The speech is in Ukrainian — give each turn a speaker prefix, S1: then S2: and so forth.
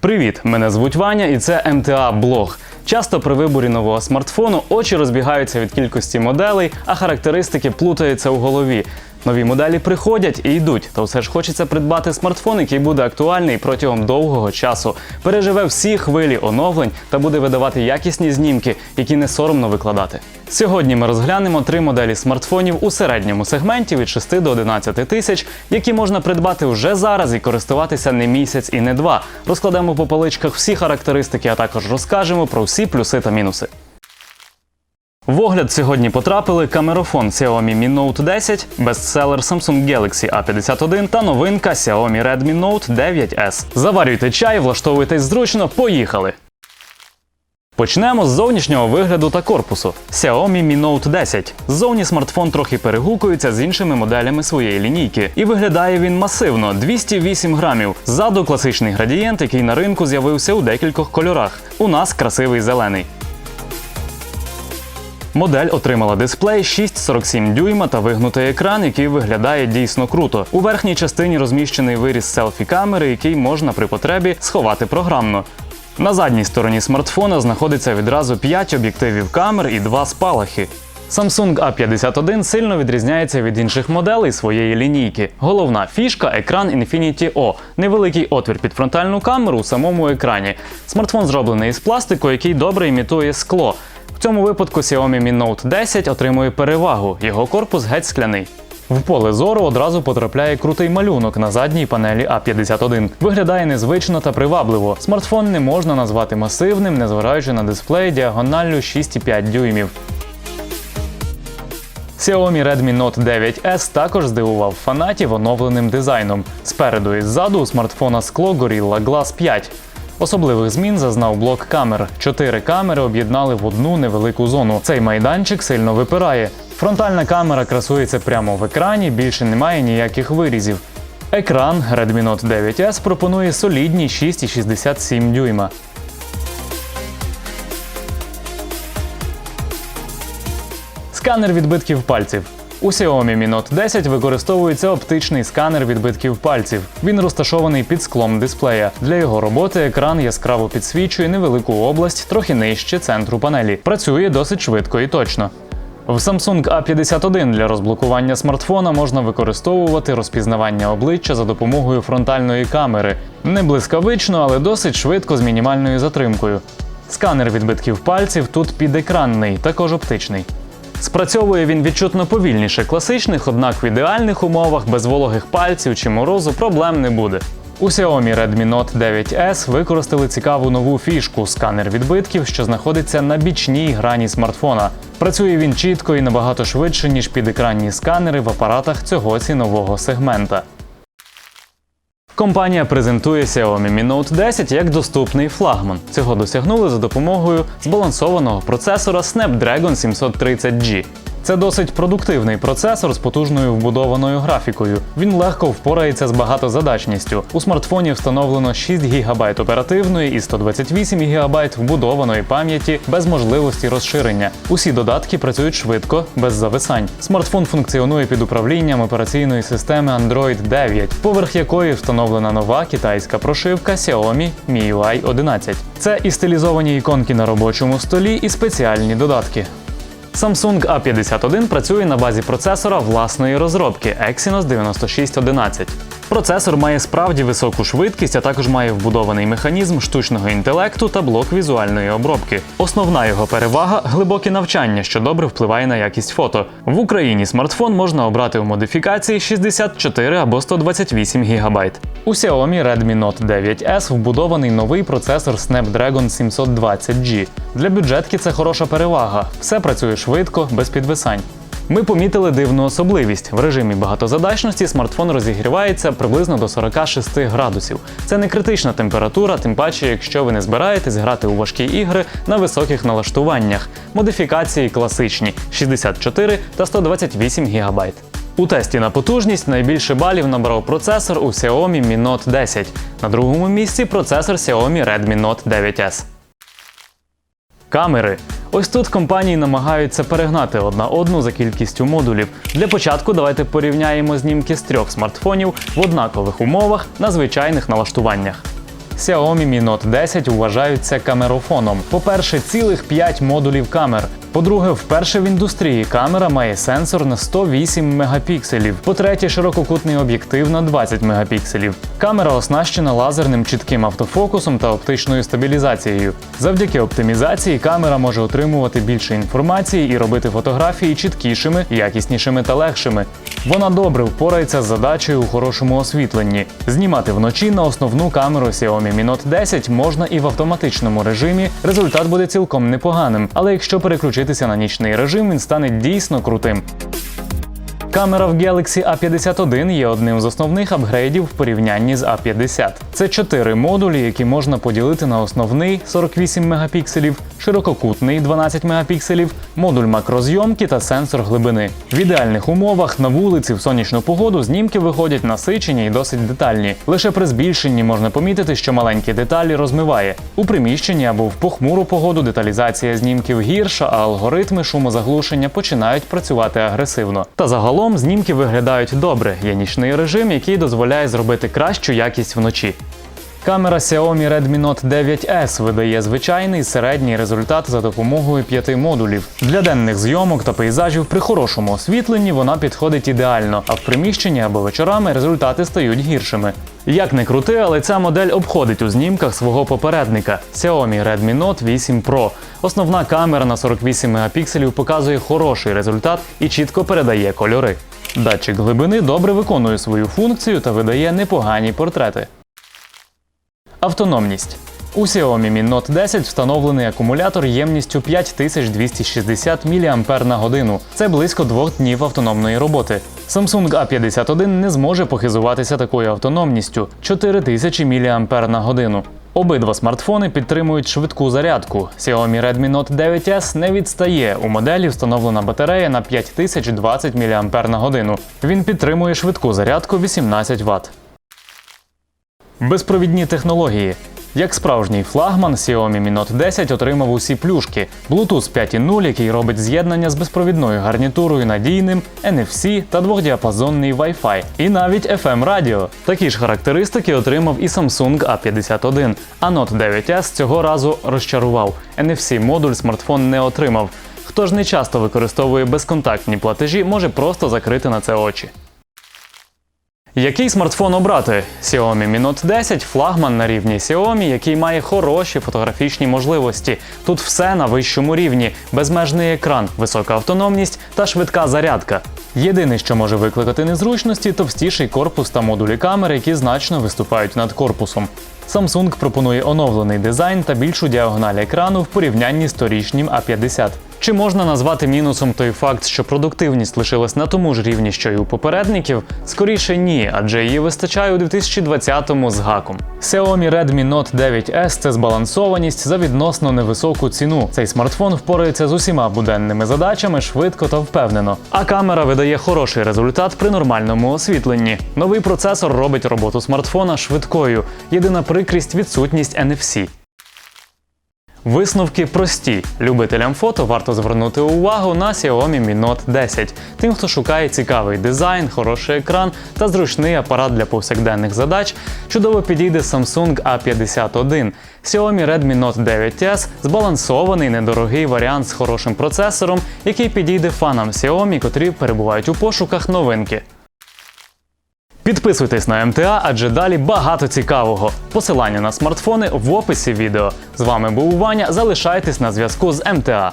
S1: Привіт! Мене звуть Ваня, і це МТА Блог. Часто при виборі нового смартфону очі розбігаються від кількості моделей, а характеристики плутаються у голові. Нові моделі приходять і йдуть, та все ж хочеться придбати смартфон, який буде актуальний протягом довгого часу, переживе всі хвилі оновлень та буде видавати якісні знімки, які не соромно викладати. Сьогодні ми розглянемо три моделі смартфонів у середньому сегменті від 6 до 11 тисяч, які можна придбати вже зараз і користуватися не місяць і не два. Розкладемо по поличках всі характеристики, а також розкажемо про всі плюси та мінуси. В огляд сьогодні потрапили камерофон Xiaomi Mi Note 10, бестселер Samsung Galaxy A51 та новинка Xiaomi Redmi Note 9S. Заварюйте чай, влаштовуйтесь зручно, поїхали! Почнемо з зовнішнього вигляду та корпусу. Xiaomi Mi Note 10. Ззовні смартфон трохи перегукується з іншими моделями своєї лінійки. І виглядає він масивно 208 грамів. Ззаду класичний градієнт, який на ринку з'явився у декількох кольорах. У нас красивий зелений. Модель отримала дисплей 6,47 дюйма та вигнутий екран, який виглядає дійсно круто. У верхній частині розміщений виріз селфі камери, який можна при потребі сховати програмно. На задній стороні смартфона знаходиться відразу 5 об'єктивів камер і 2 спалахи. Samsung A51 сильно відрізняється від інших моделей своєї лінійки. Головна фішка екран Infinity O, невеликий отвір під фронтальну камеру у самому екрані. Смартфон зроблений із пластику, який добре імітує скло. В цьому випадку Xiaomi Mi Note 10 отримує перевагу, його корпус геть скляний. В поле зору одразу потрапляє крутий малюнок на задній панелі А51. Виглядає незвично та привабливо. Смартфон не можна назвати масивним, незважаючи на дисплей діагоналлю 6,5 дюймів. Xiaomi Redmi Note 9S також здивував фанатів оновленим дизайном. Спереду і ззаду у смартфона скло Gorilla Glass 5. Особливих змін зазнав блок камер. Чотири камери об'єднали в одну невелику зону. Цей майданчик сильно випирає. Фронтальна камера красується прямо в екрані, більше немає ніяких вирізів. Екран Redmi Note 9S пропонує солідні 6,67 дюйма. Сканер відбитків пальців. У Xiaomi Mi Note 10 використовується оптичний сканер відбитків пальців. Він розташований під склом дисплея. Для його роботи екран яскраво підсвічує невелику область трохи нижче центру панелі. Працює досить швидко і точно. В Samsung A51 для розблокування смартфона можна використовувати розпізнавання обличчя за допомогою фронтальної камери. Не блискавично, але досить швидко з мінімальною затримкою. Сканер відбитків пальців тут підекранний, також оптичний. Спрацьовує він відчутно повільніше класичних, однак в ідеальних умовах без вологих пальців чи морозу проблем не буде. У Xiaomi Redmi Note 9S використали цікаву нову фішку сканер відбитків, що знаходиться на бічній грані смартфона. Працює він чітко і набагато швидше, ніж підекранні сканери в апаратах цього цінового сегмента. Компанія презентує Xiaomi Mi Note 10 як доступний флагман. Цього досягнули за допомогою збалансованого процесора Snapdragon 730G. Це досить продуктивний процесор з потужною вбудованою графікою. Він легко впорається з багатозадачністю. У смартфоні встановлено 6 ГБ оперативної і 128 ГБ вбудованої пам'яті без можливості розширення. Усі додатки працюють швидко, без зависань. Смартфон функціонує під управлінням операційної системи Android 9, поверх якої встановлена нова китайська прошивка Xiaomi MIUI 11. Це і стилізовані іконки на робочому столі, і спеціальні додатки. Samsung A51 працює на базі процесора власної розробки Exynos 9611. Процесор має справді високу швидкість, а також має вбудований механізм штучного інтелекту та блок візуальної обробки. Основна його перевага глибоке навчання, що добре впливає на якість фото. В Україні смартфон можна обрати у модифікації 64 або 128 ГБ. У Xiaomi Redmi Note 9S вбудований новий процесор Snapdragon 720G. Для бюджетки це хороша перевага. Все працює швидко, без підвисань. Ми помітили дивну особливість. В режимі багатозадачності смартфон розігрівається приблизно до 46 градусів. Це не критична температура, тим паче, якщо ви не збираєтесь грати у важкі ігри на високих налаштуваннях. Модифікації класичні 64 та 128 ГБ. У тесті на потужність найбільше балів набрав процесор у Xiaomi Mi Note 10. На другому місці процесор Xiaomi Redmi Note 9S. Камери. Ось тут компанії намагаються перегнати одна одну за кількістю модулів. Для початку давайте порівняємо знімки з трьох смартфонів в однакових умовах на звичайних налаштуваннях. Xiaomi Mi Note 10 вважаються камерофоном. По-перше, цілих 5 модулів камер. По-друге, вперше в індустрії камера має сенсор на 108 мегапікселів. По-третє, ширококутний об'єктив на 20 мегапікселів. Камера оснащена лазерним чітким автофокусом та оптичною стабілізацією. Завдяки оптимізації камера може отримувати більше інформації і робити фотографії чіткішими, якіснішими та легшими. Вона добре впорається з задачею у хорошому освітленні. Знімати вночі на основну камеру Xiaomi Mi Note 10 можна і в автоматичному режимі. Результат буде цілком непоганим, але якщо переключитися на нічний режим, він стане дійсно крутим. Камера в Galaxy A51 є одним з основних апгрейдів в порівнянні з A50. Це чотири модулі, які можна поділити на основний 48 мегапікселів, ширококутний 12 мегапікселів, модуль макрозйомки та сенсор глибини. В ідеальних умовах на вулиці в сонячну погоду знімки виходять насичені і досить детальні. Лише при збільшенні можна помітити, що маленькі деталі розмиває. У приміщенні або в похмуру погоду деталізація знімків гірша, а алгоритми шумозаглушення починають працювати агресивно. Та загалом знімки виглядають добре. Є нічний режим, який дозволяє зробити кращу якість вночі. Камера Xiaomi Redmi Note 9S видає звичайний середній результат за допомогою п'яти модулів. Для денних зйомок та пейзажів при хорошому освітленні вона підходить ідеально, а в приміщенні або вечорами результати стають гіршими. Як не крути, але ця модель обходить у знімках свого попередника Xiaomi Redmi Note 8 Pro. Основна камера на 48 мегапікселів показує хороший результат і чітко передає кольори. Датчик глибини добре виконує свою функцію та видає непогані портрети. Автономність. У Xiaomi Mi Note 10 встановлений акумулятор ємністю 5260 мАч. Це близько двох днів автономної роботи. Samsung A51 не зможе похизуватися такою автономністю 4000 мАч. Обидва смартфони підтримують швидку зарядку. Xiaomi Redmi Note 9S не відстає. У моделі встановлена батарея на 5020 мАч. Він підтримує швидку зарядку 18 Вт. Безпровідні технології. Як справжній флагман, Xiaomi Mi Note 10 отримав усі плюшки: Bluetooth 5.0, який робить з'єднання з безпровідною гарнітурою надійним, NFC та двохдіапазонний Wi-Fi, і навіть FM радіо. Такі ж характеристики отримав і Samsung A51. А Note 9S цього разу розчарував. NFC модуль смартфон не отримав. Хто ж не часто використовує безконтактні платежі, може просто закрити на це очі. Який смартфон обрати? Xiaomi Mi Note 10 флагман на рівні Xiaomi, який має хороші фотографічні можливості. Тут все на вищому рівні: безмежний екран, висока автономність та швидка зарядка. Єдине, що може викликати незручності, товстіший корпус та модулі камери, які значно виступають над корпусом. Samsung пропонує оновлений дизайн та більшу діагональ екрану в порівнянні з торічнім A50. Чи можна назвати мінусом той факт, що продуктивність лишилась на тому ж рівні, що й у попередників? Скоріше ні, адже її вистачає у 2020-му з гаком. Xiaomi Redmi Note 9S – це збалансованість за відносно невисоку ціну. Цей смартфон впорається з усіма буденними задачами швидко та впевнено. А камера видає хороший результат при нормальному освітленні. Новий процесор робить роботу смартфона швидкою. Єдина прикрість відсутність NFC. Висновки прості. Любителям фото варто звернути увагу на Xiaomi Mi Note 10. Тим, хто шукає цікавий дизайн, хороший екран та зручний апарат для повсякденних задач, чудово підійде Samsung A51. Xiaomi Redmi Note 9S збалансований недорогий варіант з хорошим процесором, який підійде фанам Xiaomi, котрі перебувають у пошуках новинки. Підписуйтесь на МТА, адже далі багато цікавого. Посилання на смартфони в описі відео. З вами був Ваня. Залишайтесь на зв'язку з МТА.